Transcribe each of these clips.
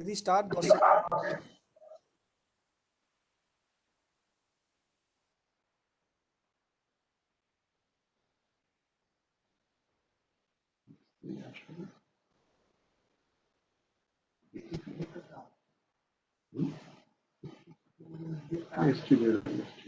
দিদি স্টার্ট দশ সেকেন্ড এসছি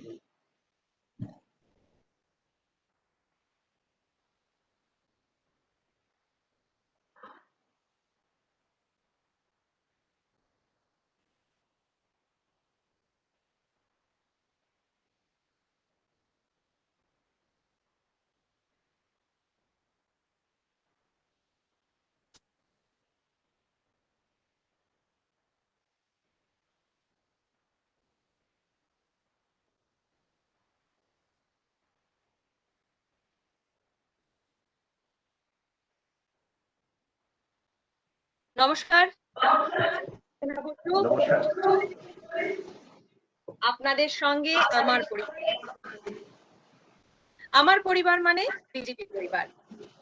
নমস্কার। আপনাদের সঙ্গে আমার পরিবার আমার পরিবার মানে বিজেপি পরিবার।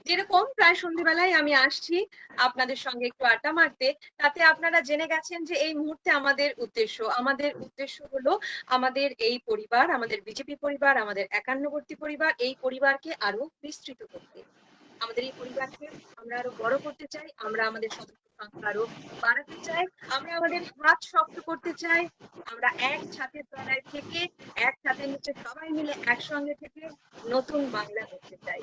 যেরকম প্রায় সন্ধ্যেবেলায় আমি আসছি আপনাদের সঙ্গে একটু আড্ডা মারতে তাতে আপনারা জেনে গেছেন যে এই মুহূর্তে আমাদের উদ্দেশ্য আমাদের উদ্দেশ্য হলো আমাদের এই পরিবার আমাদের বিজেপি পরিবার আমাদের একান্নবর্তী পরিবার এই পরিবারকে আরও বিস্তৃত করতে। আমাদের এই পরিবারকে আমরা আরও বড় করতে চাই, আমরা আমাদের আরও বাড়াতে চাই, আমরা আমাদের হাত শক্ত করতে চাই, আমরা এক ছাতের তলায় থেকে এক ছাতের নিচে সবাই মিলে একসঙ্গে থেকে নতুন বাংলা করতে চাই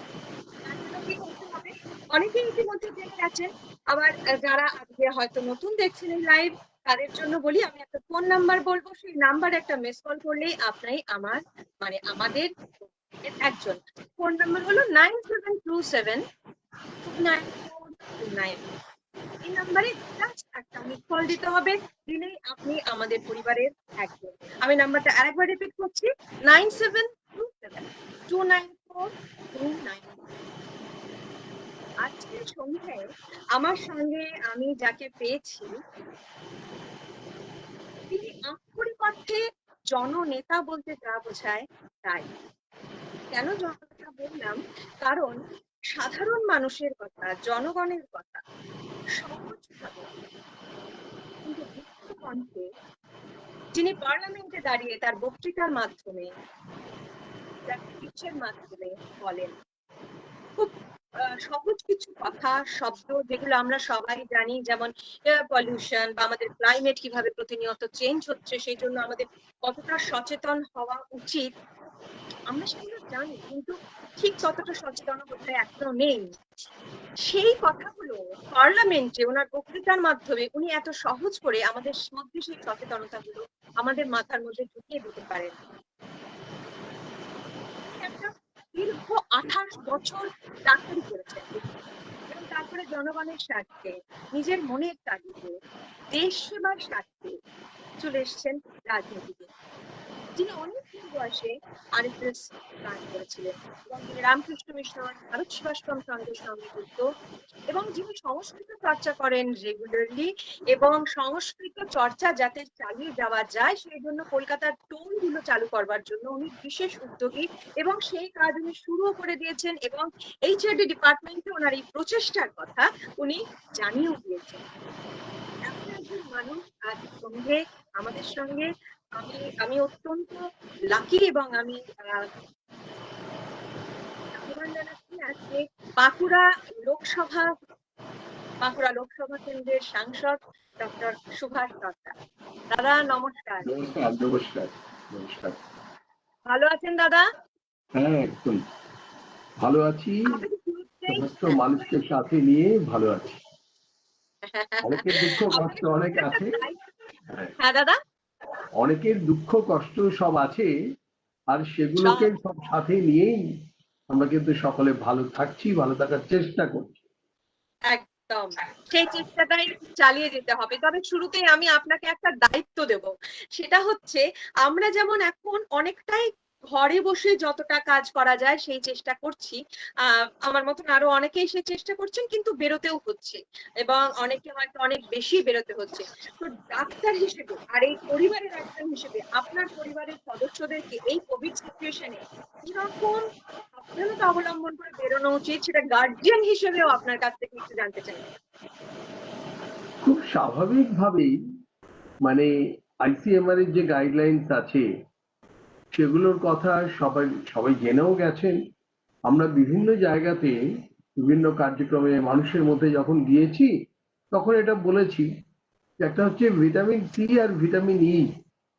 কি করতে হবে? অনেকেই ইতিমধ্যে জেনে গেছেন, আবার যারা আজকে হয়তো নতুন দেখছেন এই লাইভ তাদের জন্য বলি, আমি একটা ফোন নাম্বার বলব, সেই নাম্বার একটা মিস কল করলেই আপনি আমার মানে আমাদের একজন। ফোন নাম্বার হলো nine seven two seven nine four two nine এই নাম্বারে একটা মিস কল দিতে হবে, দিলেই আপনি আমাদের পরিবারের একজন। আমি নাম্বারটা আরেকবার রিপিট করছি nine seven two seven two nine four two nine আজকের সন্ধ্যায় আমার সঙ্গে আমি যাকে পেয়েছি, তিনি আক্ষরিক অর্থে জননেতা বলতে যা বোঝায় তাই। কেন জননেতা বললাম? কারণ সাধারণ মানুষের কথা, জনগণের কথা সহজ ভাবে কিন্তু কণ্ঠে যিনি পার্লামেন্টে দাঁড়িয়ে তার বক্তৃতার মাধ্যমে স্পিচের মাধ্যমে বলেন, খুব সহজ কিছু কথা, শব্দ যেগুলো আমরা সবাই জানি, যেমন এয়ার পলিউশন বা আমাদের ক্লাইমেট কীভাবে প্রতিনিয়ত চেঞ্জ হচ্ছে, সেই জন্য আমাদের কতটা সচেতন হওয়া উচিত আমরা সেগুলো জানি, কিন্তু ঠিক ততটা সচেতন বোধহয় এখনও নেই। সেই কথাগুলো পার্লামেন্টে ওনার বক্তৃতার মাধ্যমে উনি এত সহজ করে আমাদের মধ্যে সেই সচেতনতা গুলো আমাদের মাথার মধ্যে ঢুকিয়ে দিতে পারেন। একটা দীর্ঘ আঠাশ বছর চাকরি করেছেন। এবং তারপরে জনগণের স্বার্থে, নিজের মনের তাগিদে, দেশ সেবার স্বার্থে চলে এসেছেন রাজনীতিতে। যিনি অনেক বয়সে আরএসএস গান করেছিলেন। এবং তিনি রামকৃষ্ণ মিশন, ভারত সেবাশ্রম সংঘের সঙ্গে যুক্ত। এবং যিনি সংস্কৃত চর্চা করেন রেগুলারলি এবং সংস্কৃত চর্চা যাতে চালিয়ে যাওয়া যায়, সেই জন্য কলকাতার টোলগুলো চালু করবার জন্য উনি বিশেষ উদ্যোগী এবং সেই কাজ উনি শুরুও করে দিয়েছেন এবং এইচআরডি ডিপার্টমেন্টে ওনার এই প্রচেষ্টার কথা উনি জানিয়েও দিয়েছেন। মানুষ আজ সঙ্গে, আমাদের সঙ্গে আমি আমি অত্যন্ত লাকি এবং আমি লাভবান জানাচ্ছি আজকে বাঁকুড়া লোকসভা বাঁকুড়া লোকসভা কেন্দ্রের সাংসদ ডক্টর সুভাষ সরকার দাদা নমস্কার। নমস্কার ভালো আছেন দাদা? হ্যাঁ একদম। ভালো আছি। সমস্ত মানুষকে সাথে নিয়ে ভালো আছি। অনেকের দুঃখ কষ্ট অনেক আছে। হ্যাঁ দাদা? অনেকের দুঃখ কষ্ট সব আছে আর সেগুলোকে সব সাথে নিয়েই আমরা কিন্তু সকলে ভালো থাকছি ভালো থাকার চেষ্টা করছি। একদম। সেই চেষ্টাটাই চালিয়ে যেতে হবে। তবে শুরুতেই আমি আপনাকে একটা দায়িত্ব দেব। সেটা হচ্ছে আমরা যেমন এখন অনেকটাই ঘরে বসে যতটা কাজ করা যায় সেই চেষ্টা করছি। আমার মতন আরও অনেকেই সেই চেষ্টা করছেন, কিন্তু বেরোতেও হচ্ছে এবং অনেকে হয়তো অনেক বেশি বেরোতে হচ্ছে। তো ডাক্তার হিসেবে আর এই পরিবারের ডাক্তার হিসেবে আপনার পরিবারের সদস্যদেরকে এই কোভিড সিচুয়েশনে কীরকম সাবধানতা অবলম্বন করে বেরোনো উচিত, সেটা গার্জিয়ান হিসেবেও আপনার কাছ থেকে একটু জানতে চাই। খুব স্বাভাবিকভাবেই মানে আইসিএমআর এর যে গাইডলাইন্স আছে সেগুলোর কথা সবাই সবাই জেনেও গেছেন। আমরা বিভিন্ন জায়গাতে বিভিন্ন কার্যক্রমে মানুষের মধ্যে যখন গিয়েছি তখন এটা বলেছি যে একটা হচ্ছে ভিটামিন সি আর ভিটামিন ই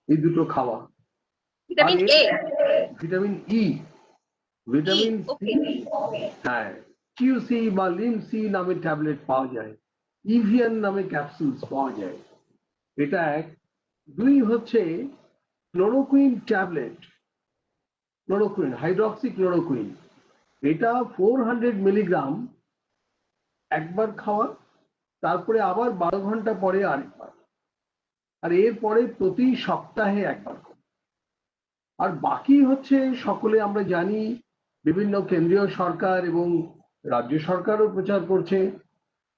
এই দুটো খাওয়া। Vitamin A? Vitamin E. Vitamin C হ্যাঁ কিউসি বা লিমসি নামে ট্যাবলেট পাওয়া যায় ইভিয়ান নামে ক্যাপসুলস পাওয়া যায়। এটা এক। দুই হচ্ছে chloroquine tablet chloroquine hydroxy chloroquine এটা ফোর হান্ড্রেড মিলিগ্রাম একবার খাওয়া, তারপরে আবার বারো ঘণ্টা পরে আরেকবার আর এরপরে প্রতি সপ্তাহে একবার। আর বাকি হচ্ছে সকলে আমরা জানি, বিভিন্ন কেন্দ্রীয় সরকার এবং রাজ্য সরকারও প্রচার করছে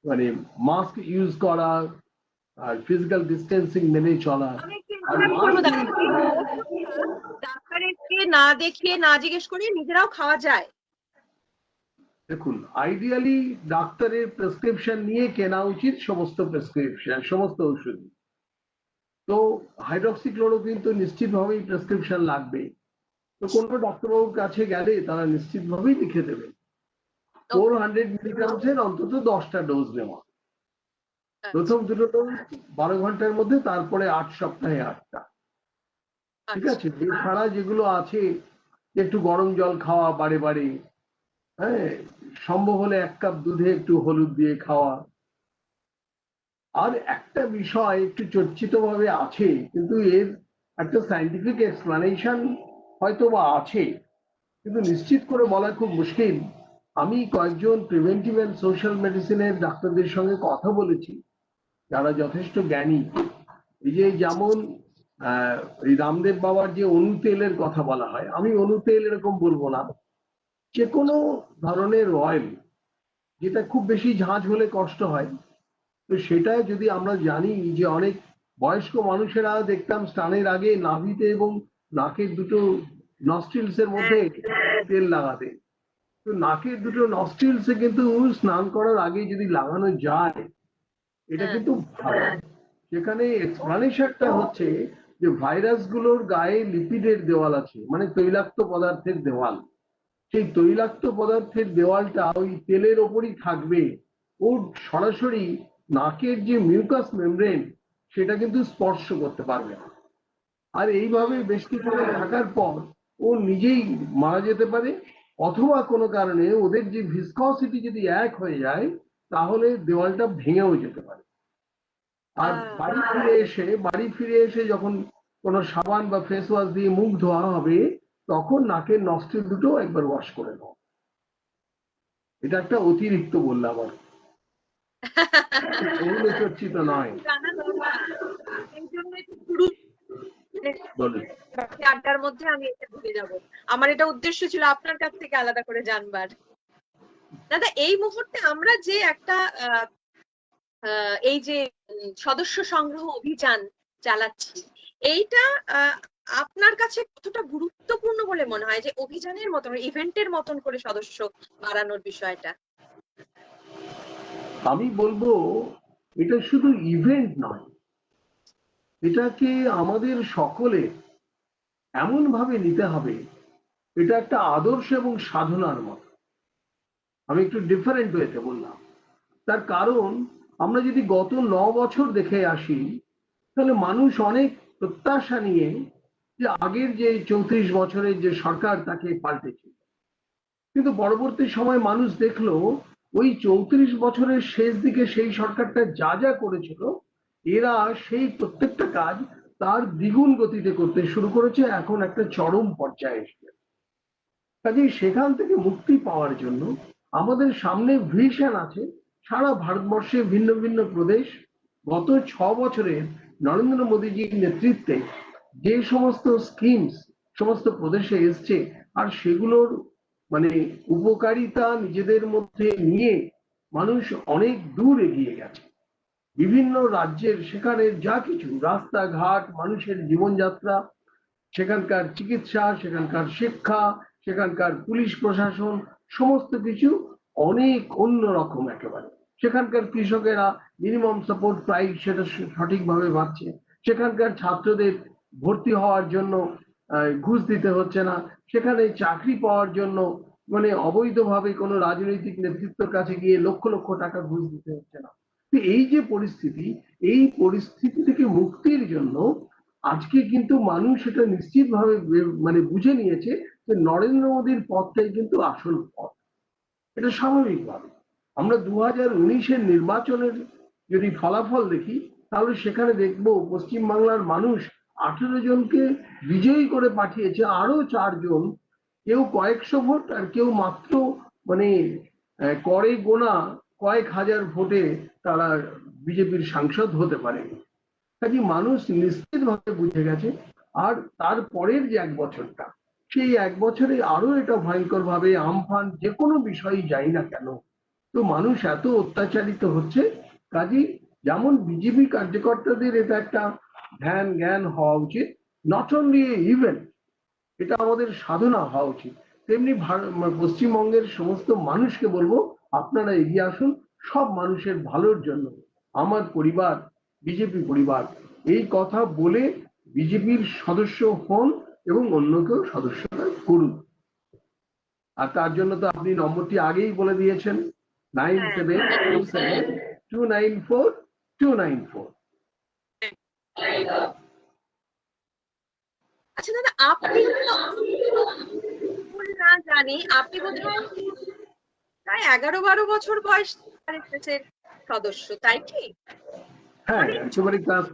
মানে মাস্ক ইউজ করা আর ফিজিক্যাল ডিস্টেন্সিং মেনে চলা ডাক্তারকে না দেখিয়ে না জিজ্ঞেস করে নিজেরাও খাওয়া যায়। দেখুন আইডিয়ালি ডাক্তারের প্রেসক্রিপশন নিয়ে কেনা উচিত সমস্ত প্রেসক্রিপশন সমস্ত ওষুধ তো হাইড্রক্সিক্লোরোকুইন তো নিশ্চিতভাবেই প্রেসক্রিপশন লাগবে তো কোনো ডাক্তারবাবুর কাছে গেলে তারা নিশ্চিতভাবেই লিখে দেবে। ফোর হান্ড্রেড মিলিগ্রামসের অন্তত দশটা ডোজ নেওয়া। প্রথম দুটো বারো ঘণ্টার মধ্যে তারপরে আট সপ্তাহে আটটা। ঠিক আচ্ছা। আছে? এছাড়া যেগুলো আছে একটু গরম জল খাওয়া বারে বারে হ্যাঁ? সম্ভব হলে এক কাপ দুধে একটু হলুদ দিয়ে খাওয়া। আর একটা বিষয় একটু চর্চিত ভাবে আছে কিন্তু এর একটা সাইন্টিফিক এক্সপ্লানেশন হয়তো বা আছে। কিন্তু নিশ্চিত করে বলা খুব মুশকিল আমি কয়েকজন প্রিভেন্টিভ অ্যান্ড সোশ্যাল মেডিসিনের ডাক্তারদের সঙ্গে কথা বলেছি। যারা যথেষ্ট জ্ঞানী। এই যে যেমন আহ, এই রামদেব বাবার যে অনু তেলের কথা বলা হয় আমি অনুতেল এরকম বলব না। যে কোনো ধরনের অয়েল যেটা খুব বেশি ঝাঁঝ হলে কষ্ট হয় তো সেটা যদি আমরা জানি যে অনেক বয়স্ক মানুষেরা দেখতাম স্নানের আগে নাভিতে এবং নাকের দুটো নস্ট্রিলস এর মধ্যে তেল লাগাতে। তো নাকের দুটো নস্ট্রিলস এ কিন্তু স্নান করার আগে যদি লাগানো যায় এটা হ্যাঁ। কিন্তু সেখানে এক্সপ্লানেশনটা হচ্ছে যে ভাইরাসগুলোর গায়ে লিপিডের দেওয়াল আছে মানে তৈলাক্ত পদার্থের দেওয়াল। সেই তৈলাক্ত পদার্থের দেওয়ালটা ওই তেলের ওপরই থাকবে। ও সরাসরি নাকের যে মিউকাস মেমব্রেন সেটা কিন্তু স্পর্শ করতে পারবে না। আর এইভাবে বেশ কিছুদিন থাকার পর ও নিজেই মারা যেতে পারে অথবা কোনো কারণে ওদের যে ভিসকসিটি যদি এক হয়ে যায় তাহলে দেওয়ালটা ভেঙেও যেতে পারে। আর বাড়ি ফিরে এসে বাড়ি ফিরে এসে যখন কোনো সাবান বা ফেস ওয়াশ দিয়ে মুখ ধোয়া হবে তখন নাকের নস্ট্রিল দুটো একবার ওয়াশ করে নাও। এটা একটা অতিরিক্ত বললাম আর চর্চিত নয়। বলুন। আড্ডার মধ্যে আমি এটা ভুলে যাব। আমার এটা উদ্দেশ্য ছিল আপনার কাছ থেকে আলাদা করে জানবার। দাদা, এই মুহূর্তে আমরা যে একটা এই যে সদস্য সংগ্রহ অভিযান চালাচ্ছি, এইটা আপনার কাছে কতটা গুরুত্বপূর্ণ বলে মনে হয়? যে অভিযানের মতন, ইভেন্টের মতন করে সদস্য বাড়ানোর বিষয়টা। আমি বলব, এটা শুধু ইভেন্ট নয়। এটাকে আমাদের সকলে এমন ভাবে নিতে হবে, এটা একটা আদর্শ এবং সাধনার মতো। আমি একটু ডিফারেন্ট ওয়েতে বললাম। তার কারণ, আমরা যদি গত ন বছর দেখে আসি, তাহলে মানুষ অনেক প্রত্যাশা নিয়ে যে আগের যে চৌত্রিশ বছরের যে সরকার তাকে পাল্টেছে। কিন্তু পরবর্তী সময় মানুষ দেখল, ওই চৌত্রিশ বছরের শেষ দিকে সেই সরকারটা যা যা করেছিল, এরা সেই প্রত্যেকটা কাজ তার দ্বিগুণ গতিতে করতে শুরু করেছে, এখন একটা চরম পর্যায়ে এসে কাজেই সেখান থেকে মুক্তি পাওয়ার জন্য আমাদের সামনে ভিশন আছে। সারা ভারতবর্ষে ভিন্ন ভিন্ন প্রদেশ। গত ছ বছরের নরেন্দ্র মোদীজির নেতৃত্বে যে সমস্ত স্কিমস সমস্ত প্রদেশে এসছে, আর সেগুলোর মানে উপকারিতা নিজেদের মধ্যে নিয়ে মানুষ অনেক দূর এগিয়ে গেছে। বিভিন্ন রাজ্যের সেখানে যা কিছু, রাস্তাঘাট, মানুষের জীবনযাত্রা, সেখানকার চিকিৎসা, সেখানকার শিক্ষা, সেখানকার পুলিশ প্রশাসন সমস্ত কিছু অনেক অন্যরকম একেবারে। সেখানকার কৃষকেরা মিনিমাম সাপোর্ট প্রাইস সেটা সঠিকভাবে পাচ্ছে সেখানকার ছাত্রদের ভর্তি হওয়ার জন্য ঘুষ দিতে হচ্ছে না। সেখানে চাকরি পাওয়ার জন্য মানে অবৈধভাবে কোনো রাজনৈতিক নেতৃত্বের কাছে গিয়ে লক্ষ লক্ষ টাকা ঘুষ দিতে হচ্ছে না। তো এই যে পরিস্থিতি, এই পরিস্থিতি থেকে মুক্তির জন্য আজকে কিন্তু মানুষ এটা নিশ্চিতভাবে মানে বুঝে নিয়েছে নরেন্দ্র মোদীর পথটাই কিন্তু আসল পথ এটা স্বাভাবিকভাবে আমরা দু হাজার উনিশের নির্বাচনের যদি ফলাফল দেখি, তাহলে সেখানে দেখব পশ্চিমবাংলার মানুষ আঠেরো জনকে বিজয়ী করে পাঠিয়েছে আরও চারজন কেউ কয়েকশো ভোট আর কেউ মাত্র মানে করে গোনা কয়েক হাজার ভোটে তারা বিজেপির সাংসদ হতে পারে কাজে মানুষ নিশ্চিতভাবে বুঝে গেছে। আর তারপরের যে এক বছরটা সেই এক বছরে আরও এটা ভয়ঙ্কর ভাবে আমফান যে কোনো বিষয়ই যাই না কেন। তো মানুষ এত অত্যাচারিত হচ্ছে, কাজে যেমন বিজেপি কার্যকর্তাদের এটা একটা ধ্যান জ্ঞান হওয়া উচিত নট অনলি ইভেন্ট এটা আমাদের সাধনা হওয়া উচিত। তেমনি মানে পশ্চিমবঙ্গের সমস্ত মানুষকে বলব, আপনারা এগিয়ে আসুন, সব মানুষের ভালোর জন্য। আমার পরিবার বিজেপি পরিবার, এই কথা বলে বিজেপির সদস্য হন এবং অন্যকেও সদস্যতা করুন আর তার জন্য তো আপনি নম্বরটি আগেই বলে দিয়েছেন nine seven two seven two nine four two nine four. আচ্ছা দাদা আপনি না জানি আপনি বোধহয় প্রায় এগারো বারো বছর বয়স সদস্য তাই কি? হ্যাঁ একেবারে ক্লাস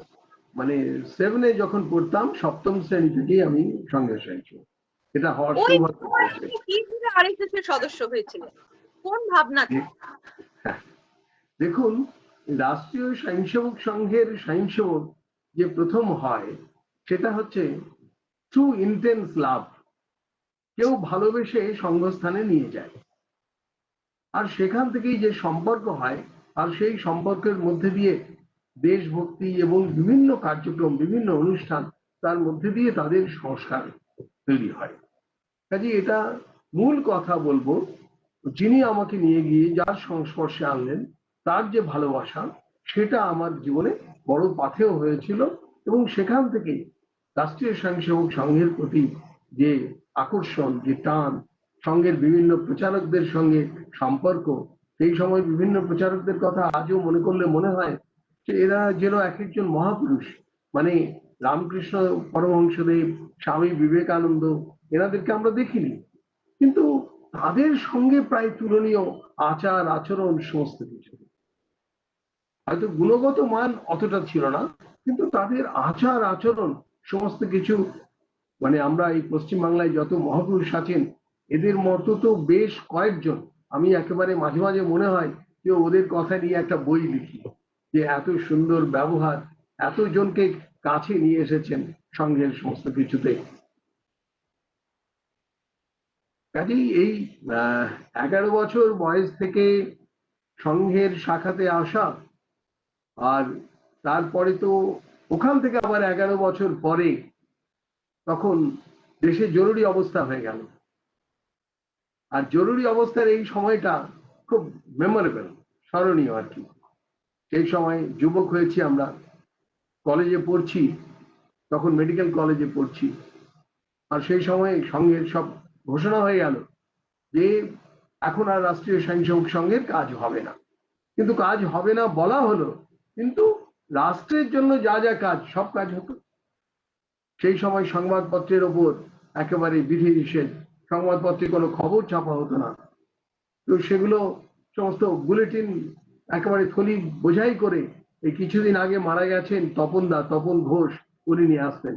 মানে সেভেনে যখন পড়তাম সপ্তম শ্রেণি থেকেই আমি সঙ্গে সঙ্গে এটা হওয়ার সৌভাগ্য হয়েছে। সদস্য হয়েছিলেন কোন ভাবনা। দেখুন রাষ্ট্রীয় স্বয়ংসেবক সংঘের স্বয়ংসেবক যে প্রথম হয় সেটা হচ্ছে ট্রু ইন্টেন্স লাভ কেউ ভালোবেসে সংঘস্থানে নিয়ে যায় আর সেখান থেকেই যে সম্পর্ক হয় আর সেই সম্পর্কের মধ্যে দিয়ে দেশভক্তি এবং বিভিন্ন কার্যক্রম, বিভিন্ন অনুষ্ঠান তার মধ্যে দিয়ে তাদের সংস্কার তৈরি হয়। কাজে এটা মূল কথা বলব, যিনি আমাকে নিয়ে গিয়ে যার সংস্পর্শে আনলেন, তার যে ভালোবাসা, সেটা আমার জীবনে বড় পাথেয় হয়েছিল এবং সেখান থেকে রাষ্ট্রীয় স্বয়ংসেবক সংঘের প্রতি যে আকর্ষণ, যে টান, সংঘের বিভিন্ন প্রচারকদের সঙ্গে সম্পর্ক, সেই সময় বিভিন্ন প্রচারকদের কথা আজও মনে করলে মনে হয় যে এরা যেন এক একজন মহাপুরুষ। মানে রামকৃষ্ণ পরমহংসদেব, স্বামী বিবেকানন্দ, এনাদেরকে আমরা দেখিনি। কিন্তু তাদের সঙ্গে প্রায় তুলনীয় আচার, আচরণ, সমস্ত কিছু। হয়তো গুণগত মান অতটা ছিল না, কিন্তু তাদের আচার, আচরণ, সমস্ত কিছু মানে আমরা এই পশ্চিমবাংলায় যত মহাপুরুষ আছেন, এদের মতো তো বেশ কয়েকজন। আমি একেবারে মাঝে মাঝে মনে হয় যে ওদের কথা নিয়ে একটা বই লিখি। যে এত সুন্দর ব্যবহার এতজনকে কাছে নিয়ে এসেছেন সঙ্গের সমস্ত কিছুতে। কাজেই এই এগারো বছর বয়স থেকে সংঘের শাখাতে আসা আর তারপরে তো ওখান থেকে আবার এগারো বছর পরে তখন দেশে জরুরি অবস্থা হয়ে গেল। আর জরুরি অবস্থার এই সময়টা খুব মেমোরেবল স্মরণীয় আর কি। সেই সময় যুবক হয়েছি আমরা। কলেজে পড়ছি, তখন মেডিকেল কলেজে পড়ছি। আর সেই সময় সঙ্গে সব ঘোষণা হয়ে গেল যে এখন আর রাষ্ট্রীয় স্বয়ংসেবক সংঘের কাজ হবে না। কিন্তু কাজ হবে না বলা হলো, কিন্তু রাষ্ট্রের জন্য যা যা কাজ, সব কাজ হতো। সেই সময় সংবাদপত্রের ওপর একেবারে বিধি নিষেধ, সংবাদপত্রে কোনো খবর ছাপা হতো না। তো সেগুলো সমস্ত বুলেটিন একেবারে থলি বোঝাই করে এই কিছুদিন আগে মারা গেছেন তপন দা তপন ঘোষ, উনি নিয়ে আসতেন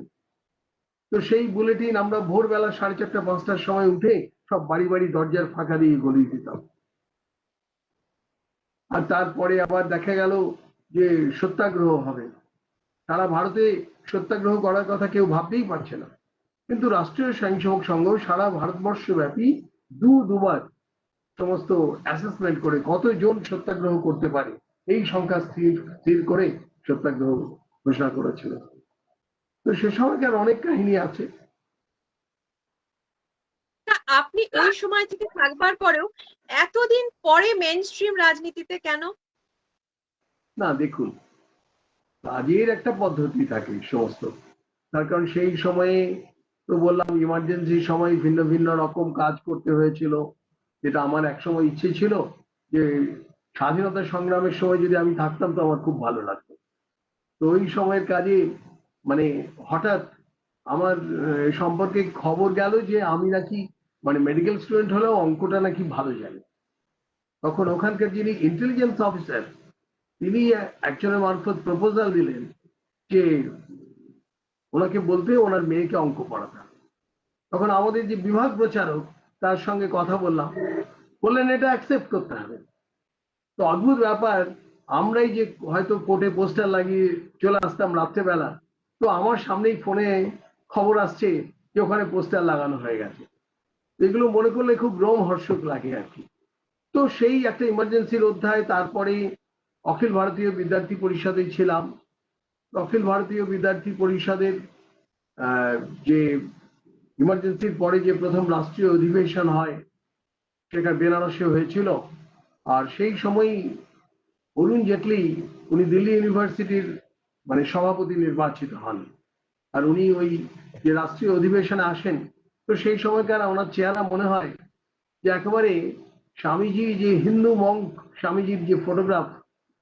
তো সেই বুলেটিন আমরা ভোরবেলা সাড়ে চারটা, পাঁচটার সময় উঠে সব বাড়ি বাড়ি দরজার ফাঁকা দিয়ে গলিয়ে দিতাম। আর তারপরে আবার দেখা গেল যে সত্যাগ্রহ হবে। সারা ভারতে সত্যাগ্রহ করার কথা কেউ ভাবতেই পারছে না। কিন্তু রাষ্ট্রীয় স্বয়ংসেবক সংঘ সারা ভারতবর্ষ ব্যাপী দু দুবার সমস্ত অ্যাসেসমেন্ট করে কতজন সত্যাগ্রহ করতে পারে এই সংখ্যা স্থির স্থির করে সত্যাগ্রহ ঘোষণা করেছিল। তো সে সময়কার অনেক কাহিনী আছে। আপনি ওই সময় থেকে থাকবার পরেও এতদিন পরে মেন স্ট্রিম রাজনীতিতে কেন? না দেখুন কাজের একটা পদ্ধতি থাকে সমস্ত। তার কারণ সেই সময়ে তো বললাম ইমার্জেন্সি সময় ভিন্ন ভিন্ন রকম কাজ করতে হয়েছিল। যেটা আমার একসময় ইচ্ছে ছিল যে স্বাধীনতা সংগ্রামের সময় যদি আমি থাকতাম তো আমার খুব ভালো লাগতো। তো ওই সময়ের কাজে মানে হঠাৎ আমার সম্পর্কে খবর গেল যে আমি নাকি মানে মেডিকেল স্টুডেন্ট হলেও অঙ্কটা নাকি ভালো জানি। তখন ওখানকার যিনি ইন্টেলিজেন্স অফিসার তিনি একজনের মারফত প্রপোজাল দিলেন যে ওনাকে বলতে ওনার মেয়েকে অঙ্ক পড়াতাম তখন আমাদের যে বিভাগ প্রচারক তার সঙ্গে কথা বললাম। বললেন, এটা অ্যাকসেপ্ট করতে হবে। তো অদ্ভুত ব্যাপার, আমরাই যে হয়তো কোর্টে পোস্টার লাগিয়ে চলে আসতাম রাত্রেবেলা, তো আমার সামনেই ফোনে খবর আসছে যে ওখানে পোস্টার লাগানো হয়ে গেছে। এগুলো মনে করলে খুব রোমহর্ষক লাগে আর কি। তো সেই একটা ইমার্জেন্সির অধ্যায় তারপরে অখিল ভারতীয় বিদ্যার্থী পরিষদে ছিলাম। অখিল ভারতীয় বিদ্যার্থী পরিষদের যে ইমার্জেন্সির পরে যে প্রথম রাষ্ট্রীয় অধিবেশন হয়, সেটা বেনারসে হয়েছিল। আর সেই সময়ই অরুণ জেটলি, উনি দিল্লি ইউনিভার্সিটির মানে সভাপতি নির্বাচিত হন। আর উনি ওই যে রাষ্ট্রীয় অধিবেশনে আসেন, তো সেই সময়কার ওনার চেহারা মনে হয় যে একেবারে স্বামীজি যে হিন্দু মঙ্ক, স্বামীজির যে ফটোগ্রাফ,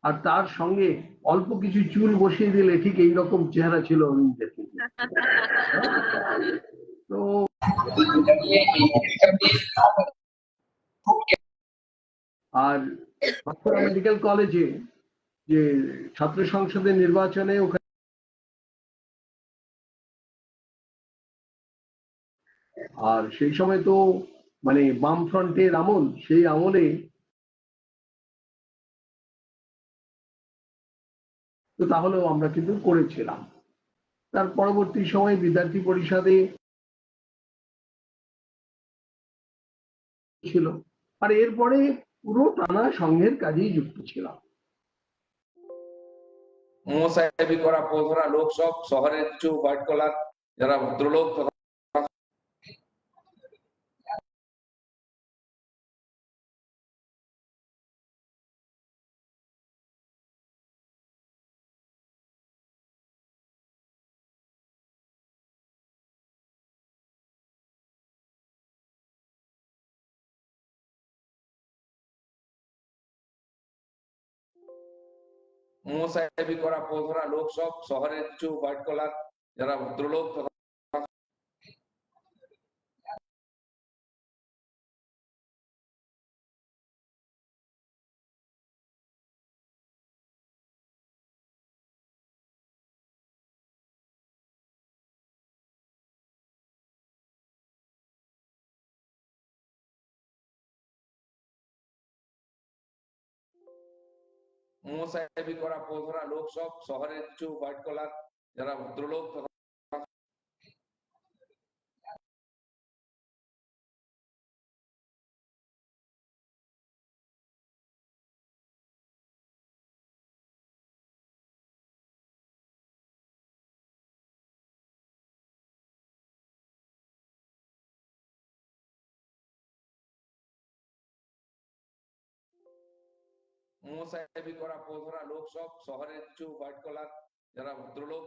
আর তার সঙ্গে অল্প কিছু চুল বসিয়ে দিলে ঠিক এইরকম চেহারা ছিল অরুণ জেটলি তো আর বাঁকুড়া মেডিকেল কলেজে যে ছাত্র সংসদের নির্বাচনে ওখানে আর সেই সময় তো মানে বাম ফ্রন্টের আমল সেই আমলে তো তাহলেও আমরা কিন্তু করেছিলাম। তার পরবর্তী সময় বিদ্যার্থী পরিষদে ছিল। আর এরপরে পুরো টানা সংঘের কাজেই যুক্ত ছিলাম। মোসাহেবি করা পোধরা লোক সব শহরের কিছু হোয়াইট কলার, যারা ভদ্রলোক মোসাহেবি করা পোধরা লোক সব শহরের কিছু হোয়াইট কলার যারা ভদ্রলোক তথা সাহেবি করা পোধরা লোক সব শহরের কিছু হোয়াইট কলার যারা ভদ্রলোক তথা মোসাহেবি করা পোধরা লোক সব শহরের কিছু হোয়াইট কলার যারা ভদ্রলোক